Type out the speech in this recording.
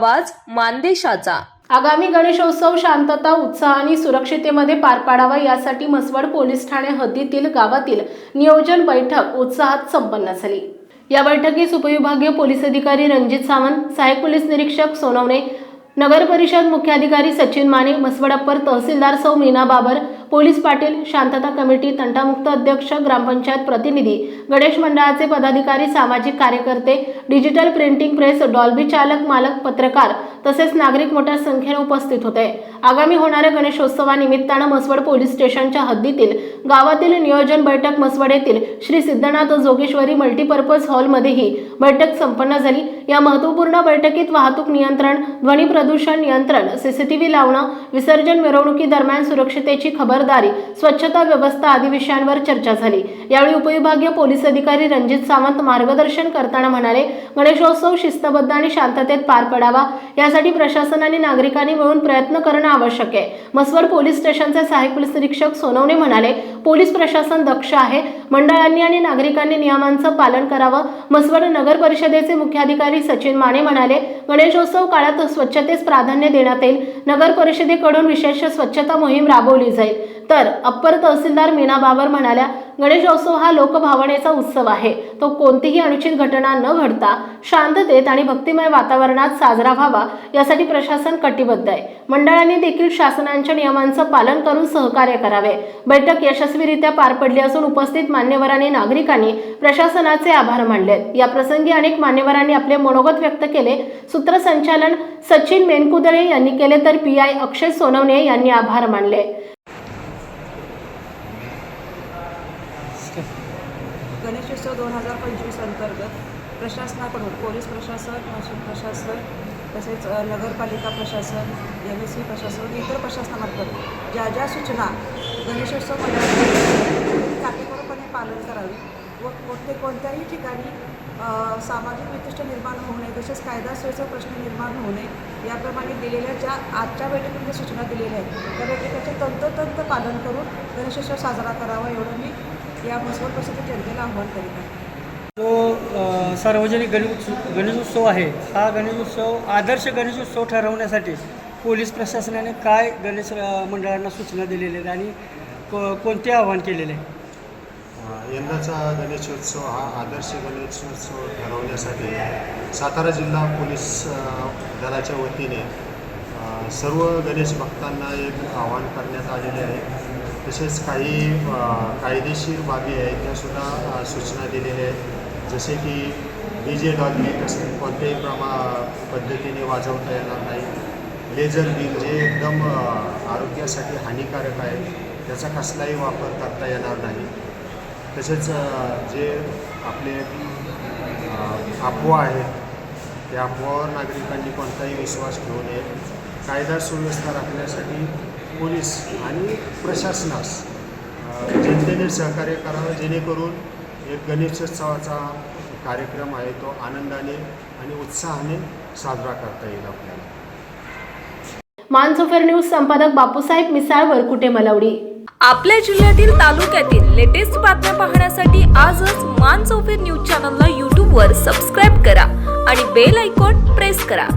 आवाज मानदेशाचा. आगामी गणेशोत्सव शांतता उत्साह आणि सुरक्षितेमध्ये पार पाडावा यासाठी मसवड पोलीस ठाणे हद्दीतील गावातील नियोजन बैठक उत्साहात संपन्न झाली. या बैठकीस उपविभागीय पोलीस अधिकारी रणजित सावंत सहाय्यक पोलीस निरीक्षक सोनवणे नगर परिषद मुख्याधिकारी सचिन माने मसवड अप्पर तहसीलदार सौ मीना बाबर पोलीस पाटील शांतता कमिटी तंटामुक्त अध्यक्ष ग्रामपंचायत प्रतिनिधी गणेश मंडळाचे पदाधिकारी सामाजिक कार्यकर्ते डिजिटल प्रिंटिंग प्रेस डॉल्बी चालक मालक पत्रकार तसेच नागरिक मोठ्या संख्येने उपस्थित होते. आगामी होणाऱ्या गणेशोत्सवानिमित्तानं मसवड पोलीस स्टेशनच्या हद्दीतील गावातील नियोजन बैठक मसवड येथील श्री सिद्धनाथ जोगेश्वरी मल्टीपर्पज हॉलमध्येही बैठक संपन्न झाली. या महत्त्वपूर्ण बैठकीत वाहतूक नियंत्रण ध्वनी प्रदूषण नियंत्रण सीसीटीव्ही लावणं विसर्जन मिरवणुकीदरम्यान सुरक्षितेची खबरदारी स्वच्छता व्यवस्था आदी विषयांवर चर्चा झाली. यावेळी उपविभागीय पोलीस अधिकारी रणजित सावंत मार्गदर्शन करताना म्हणाले गणेशोत्सव शिस्तबद्ध आणि शांततेत पार पडावा. यासाठी प्रशासन आणि नागरिकांनी मिळून प्रयत्न करणं आवश्यक आहे. मसवड पोलीस स्टेशनचे सहाय्यक पोलीस निरीक्षक सोनवणे म्हणाले पोलीस प्रशासन दक्ष आहे. मंडळांनी आणि नागरिकांनी नियमांचं पालन करावं. मसवड नगर परिषदेचे मुख्याधिकारी सचिन माने म्हणाले गणेशोत्सव काळात स्वच्छतेस प्राधान्य देण्यात येईल. नगर परिषदेकडून विशेष स्वच्छता मोहीम राबवली जाईल. तर अप्पर तहसीलदार मीना बाबर म्हणाल्या गणेशोत्सव हा लोकभावनेचा उत्सव आहे. तो कोणतीही अनुचित घटना न घडता शांततेत आणि भक्तिमय वातावरणात साजरा व्हावा यासाठी प्रशासन कटिबद्ध आहे. मंडळांनी देखील शासनाच्या नियमांचं पालन करून सहकार्य करावे. बैठक यशस्वीरित्या पार पडली असून उपस्थित मान्यवरांनी नागरिकांनी प्रशासनाचे आभार मानले या प्रसंगी अनेक मान्यवरांनी आपले मनोगत व्यक्त केले. सूत्रसंचालन सचिन मेनकुदळे यांनी केले तर पी आय अक्षय सोनवणे यांनी आभार मानले. गणेशोत्सव दोन हजार पंचवीस अंतर्गत प्रशासनाकडून पोलीस प्रशासन महसूल प्रशासन तसेच नगरपालिका प्रशासन एम एस सी प्रशासन इतर प्रशासनामार्फत ज्या ज्या सूचना गणेशोत्सव मंडळाने काटेकोरपणे पालन करावे व कोणते कोणत्याही ठिकाणी सामाजिक विशिष्ट निर्माण होऊ नये तसेच कायदा सुव्यवस्था प्रश्न निर्माण होऊ नये याप्रमाणे दिलेल्या ज्या आजच्या बैठकीमध्ये सूचना दिलेल्या आहेत त्या बैठकीचे तंतोतंत पालन करून गणेशोत्सव साजरा करावा एवढं मी या मसवड परिषदेच्या जनतेला आव्हान करीत आहे. जो सार्वजनिक गणेशोत्सव गणेशोत्सव आहे हा गणेशोत्सव आदर्श गणेशोत्सव ठरवण्यासाठी पोलीस प्रशासनाने काय गणेश मंडळांना सूचना दिलेल्या आहेत आणि को कोणते आव्हान केलेले आहे? यंदाचा गणेशोत्सव हा आदर्श गणेशोत्सव ठरवण्यासाठी सातारा जिल्हा पोलीस दलाच्या वतीने सर्व गणेश भक्तांना एक आवाहन करण्यात आलेले आहे. तसेच काही कायदेशीर बाबी आहेत त्यासुद्धा सूचना दिलेल्या आहेत. जसे की डी जे डॉल्बी असेल कोणत्याही प्रमा पद्धतीने वाजवता येणार नाही. लेझर बिल जे एकदम आरोग्यासाठी हानिकारक आहे त्याचा कसलाही वापर करता येणार नाही. तसेच जे आपले अफवा आहेत त्या अफवावर नागरिकांनी कोणताही विश्वास ठेवू नये. कायदा सुव्यवस्था राखण्यासाठी पोलीस आणि प्रशासनास जनतेने सहकार्य करावं जेणेकरून एक गणेशोत्सवाचा कार्यक्रम आहे तो आनंदाने आणि उत्साहाने साजरा करता येईल आपल्याला. मानसोफर न्यूज संपादक बापूसाहेब मिसाळ वरकुटे मलवडी? आपल्या जिल्ह्यातील तालुक्यातील लेटेस्ट बातम्या पाहण्यासाठी आजच मान चौफेर न्यूज चॅनलला यूट्यूबवर सबस्क्राईब करा आणि बेल आयकॉन प्रेस करा.